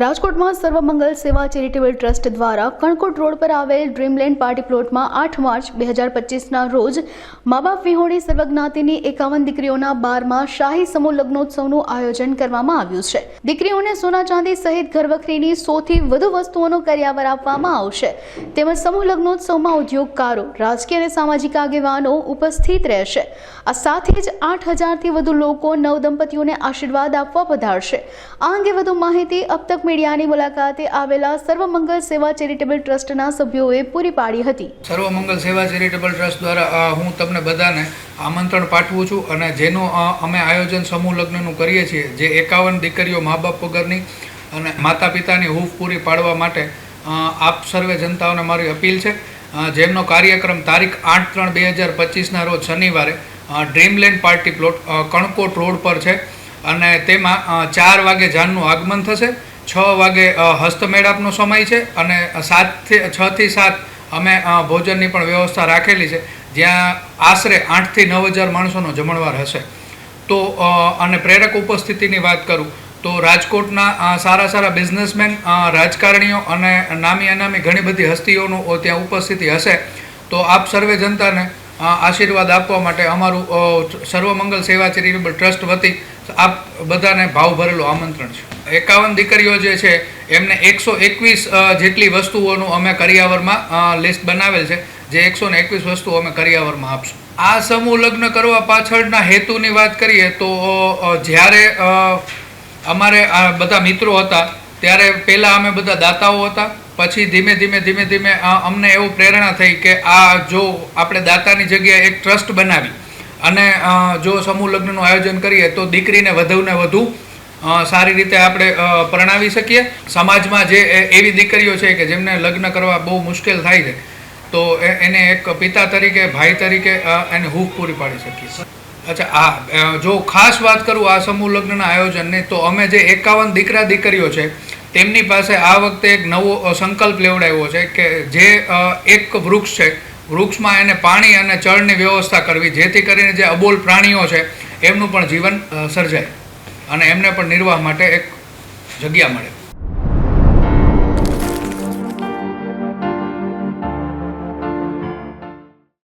રાજકોટમાં સર્વમંગલ સેવા charitable trust દ્વારા કણકોટ રોડ પર આવેલ ડ્રીમલેન્ડ પાર્ટી પ્લોટમાં આઠ માર્ચ બે હજાર પચીસના રોજ મા બાપ વિહોણી સર્વજ્ઞાતિની એકાવન દીકરીઓના બારમાં શાહી સમૂહ લગ્નોત્સવનું આયોજન કરવામાં આવ્યું છે. દીકરીઓને સોના ચાંદી સહિત ઘરવખરીની સોથી વધુ વસ્તુઓનો કર્યાવર આપવામાં આવશે. તેમજ સમૂહ લગ્નોત્સવમાં ઉદ્યોગકારો, રાજકીય અને સામાજિક આગેવાનો ઉપસ્થિત રહેશે. આ સાથે જ આઠ હજારથી વધુ લોકો નવ દંપતીઓને આશીર્વાદ આપવા પધારશે. આ અંગે વધુ માહિતી અબ તક મીડિયાની મુલાકાતે આવેલા સર્વમંગલ સેવા ચેરિટેબલ ટ્રસ્ટના સભ્યોએ પૂરી પાડી હતી. સર્વમંગલ સેવા ચેરિટેબલ ટ્રસ્ટ દ્વારા હું તમને બધાને આમંત્રણ પાઠવું છું અને જેનું અમે આયોજન સમૂહ લગ્નનું કરીએ છીએ, જે એકાવન દીકરીઓ મા બાપ વગરની અને માતા પિતાની હૂફ પૂરી પાડવા માટે આપ સર્વે જનતાઓને મારી અપીલ છે. જેમનો કાર્યક્રમ તારીખ આઠ ત્રણ બે હજાર પચીસના રોજ શનિવારે Dreamland party plot Kankot road પર છે. અને તેમાં ચાર વાગે જાનનું આગમન થશે. છ વાગે હસ્તમેળાપનો સમય છે અને સાતથી, છથી સાત અમે ભોજનની પણ વ્યવસ્થા રાખેલી છે, જ્યાં આશરે આઠથી નવ હજાર માણસોનો જમણવાર હશે. તો અને પ્રેરક ઉપસ્થિતિની વાત કરું, તો રાજકોટના સારા સારા બિઝનેસમેન રાજકારણીઓ અને નામી અનામી ઘણી બધી હસ્તીઓનું ત્યાં ઉપસ્થિતિ હશે. તો આપ સર્વે જનતાને આશીર્વાદ આપવા માટે અમારું સર્વમંગલ સેવા ચેરિટેબલ ટ્રસ્ટ વતી આપ બધાને ભાવ ભરેલું આમંત્રણ છે. એકાવન દીકરીઓ જે છે, એમને એકસો એકવીસ જેટલી વસ્તુઓનું અમે કરિયાવરમાં લિસ્ટ બનાવેલ છે. જે એકસો ને એકવીસ વસ્તુઓ અમે કરિયાવરમાં આપશું. આ સમૂહ લગ્ન કરવા પાછળના હેતુની વાત કરીએ તો જ્યારે અમારે આ બધા મિત્રો હતા, ત્યારે પહેલાં અમે બધા દાતાઓ હતા. પછી ધીમે ધીમે ધીમે ધીમે અમને એવું પ્રેરણા થઈ કે આ જો આપણે દાતાની જગ્યાએ એક ટ્રસ્ટ બનાવી અને જો સમૂહ લગ્નનું આયોજન કરીએ તો દીકરીને વધુને વધુ સારી રીતે આપણે પરણાવી શકીએ. સમાજમાં જે એવી દીકરીઓ છે કે જેમને લગ્ન કરવા બહુ મુશ્કેલ થાય છે, તો એને એક પિતા તરીકે, ભાઈ તરીકે એને હૂફ પૂરી પાડી શકીએ. અચ્છા, આ જો ખાસ વાત કરું આ સમૂહ લગ્નના આયોજનની, તો અમે જે એકાવન દીકરા દીકરીઓ છે, તેમની પાસે આ વખતે એક નવો સંકલ્પ લેવડાવ્યો છે કે જે એક વૃક્ષ છે, વૃક્ષમાં એને પાણી અને ચળની વ્યવસ્થા કરવી, જેથી કરીને જે અબોલ પ્રાણીઓ છે, એમનું પણ જીવન સર્જાય. અને એમને પણ નિર્વાહ માટે એક જગ્યા મળે.